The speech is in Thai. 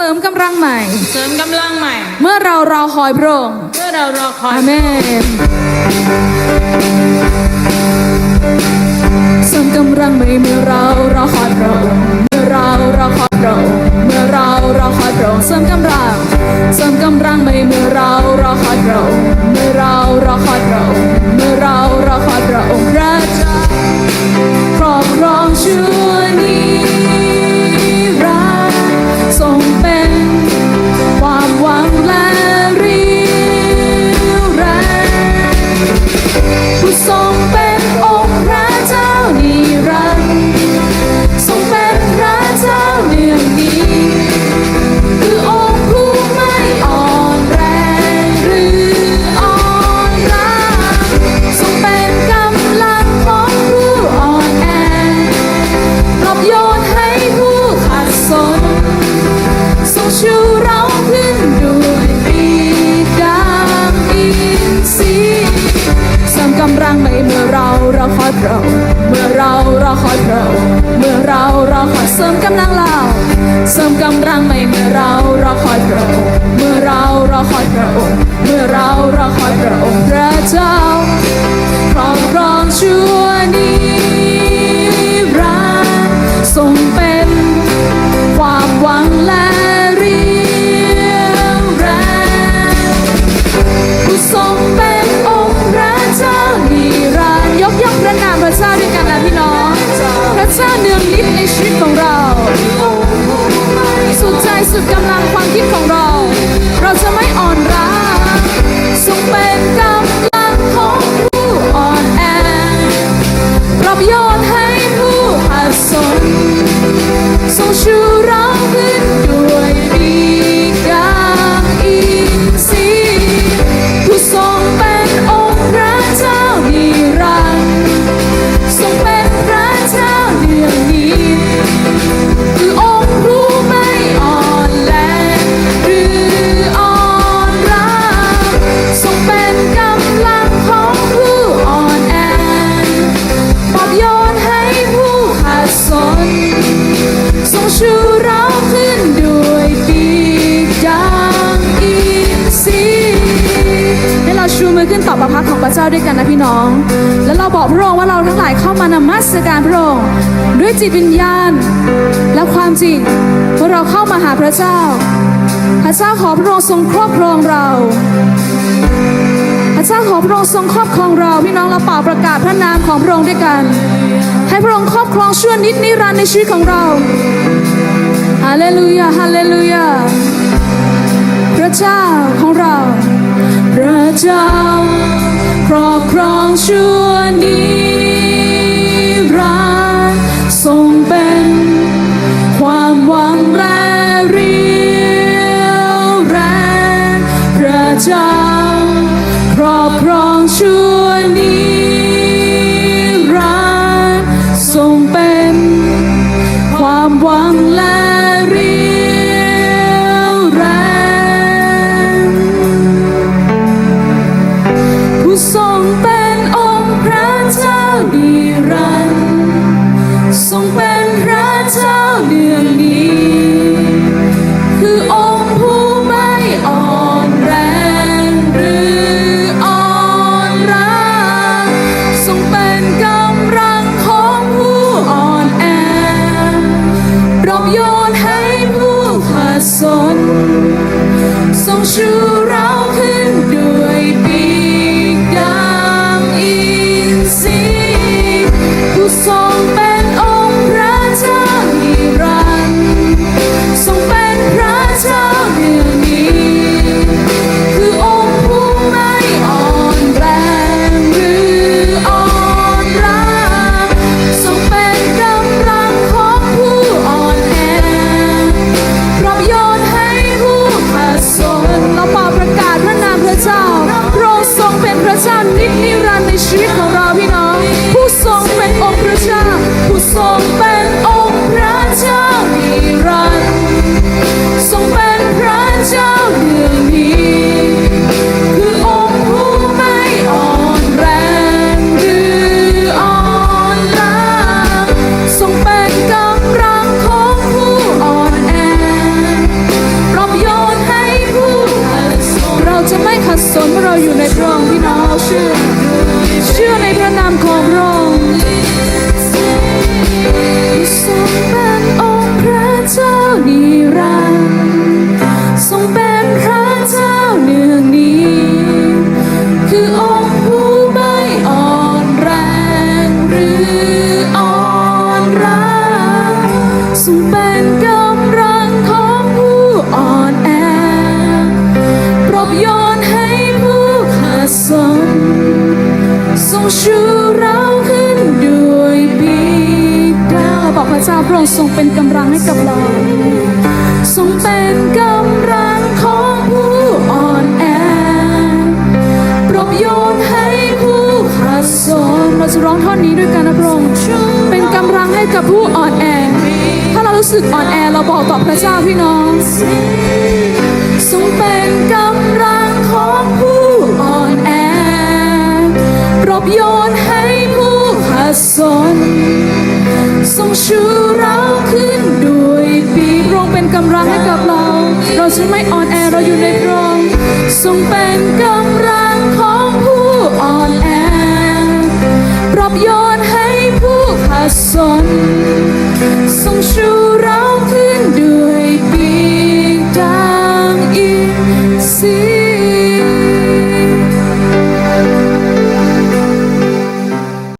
ริมกำลังใหม่ เสริมกำลังใหม่ เมื่อเรารอคอยพระองค์เพื่อเรารอคอยอาเมนเสริมกำลังใหม่เมื่อเรารอคอยพระองค์ เมื่อเราราคอยพระองค์เมื่อเราราคอยพระองค์เมื่อเราราคอยพระองค์พระเจ้าครอบครองชั่วนิรันดร์ทรงเป็นความหวังและเรียวแรงผู้ทรงเป็นองค์พระเจ้านิรันดร์ยกย่องพระนามพระเจ้าด้วยกันนะพี่น้องพระเจ้าเนืองนิดในชีวิตของเรา ดกำลังความคิดของเรา ชูมือขึ้นต่อประพักของพระเจ้าด้วยกันนะพี่น้อง แล้วเราบอกพระองค์ว่าเราทั้งหลายเข้ามานมัสการพระองค์ด้วยจิตวิญญาณ และความจริงว่าเราเข้ามาหาพระเจ้า พระเจ้าขอพระองค์ทรงครอบครองเรา พระเจ้าขอพระองค์ทรงครอบครองเราพี่น้องเราเป่าประกาศพระนามของพระองค์ด้วยกัน ให้พระองค์ครอบครองชั่วนิดนิรันดร์ในชีวิตของเราฮาเลลูยาฮาเลลูยาพระเจ้าของเรา พระเจ้าครอบครองชั่วนิรันดร์ทรงเป็นความหวังและเรียวแรงพระเจ้าครอบครองชั่วนิ ท ชูเราขึ้นด้วยปีกกล้าบอกพระเจ้าพระองค์ทรงเป็นกำลังให้กับเรา ทรงเป็นกำลังของผู้อ่อนแอปรบโยนให้ผู้ขัดสนเราจะร้องท่อนนี้ด้วยกันนะพระองค์เป็นกำลังให้กับผู้อ่อนแอ ถ้าเรารู้สึกอ่อนแอเราบอกต่อพระเจ้าพี่น้อง เราจะไม่อ่อนแอเราอยู่ในพระองค์ทรงเป็นกำลังของผู้อ่อนแอปรบโยนให้ผู้ขัดสน